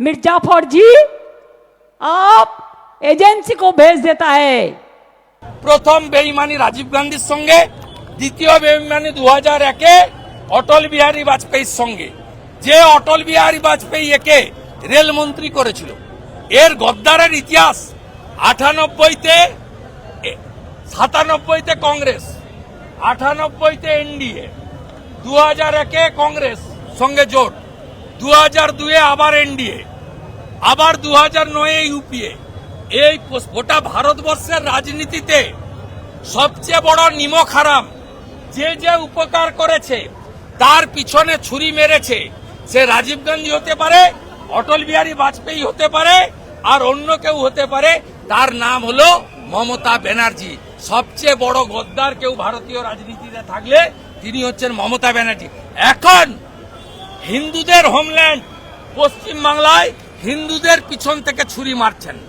मिर्जाफर जी आप एजेंसी को भेज देता है প্রথম বেইমানি রাজীব গান্ধীর সঙ্গে দ্বিতীয় বেইমানি দু হাজার একে অটল বিহারী বাজপেয়ীর সঙ্গে যে অটল বিহারী বাজপেয়ী একে রেলমন্ত্রী করেছিল এর গদ্দারের ইতিহাস আটানব্বইতে এ- সাতানব্বইতে কংগ্রেস আটানব্বইতে এনডিএ দু হাজার একে কংগ্রেস সঙ্গে জোট দু হাজার দুয়ে আবার এনডিএ, আবার দু হাজার নয়ে ইউপিএ। এই গোটা ভারতবর্ষের রাজনীতিতে সবচেয়ে বড় নিমক হারাম। যে যে উপকার করেছে, তার পিছনে ছুরি মেরেছে। সে রাজীব গান্ধী হতে পারে, অটল বিহারী বাজপেয়ী হতে পারে, আর অন্য কেউ হতে পারে, তার নাম হলো মমতা ব্যানার্জি। সবচেয়ে বড় গদ্দার কেউ ভারতীয় রাজনীতিতে থাকলে, তিনি হচ্ছেন মমতা ব্যানার্জি। এখন হিন্দুদের হোমল্যান্ড পশ্চিম বাংলায় হিন্দুদের পিছন থেকে ছুরি মারছেন।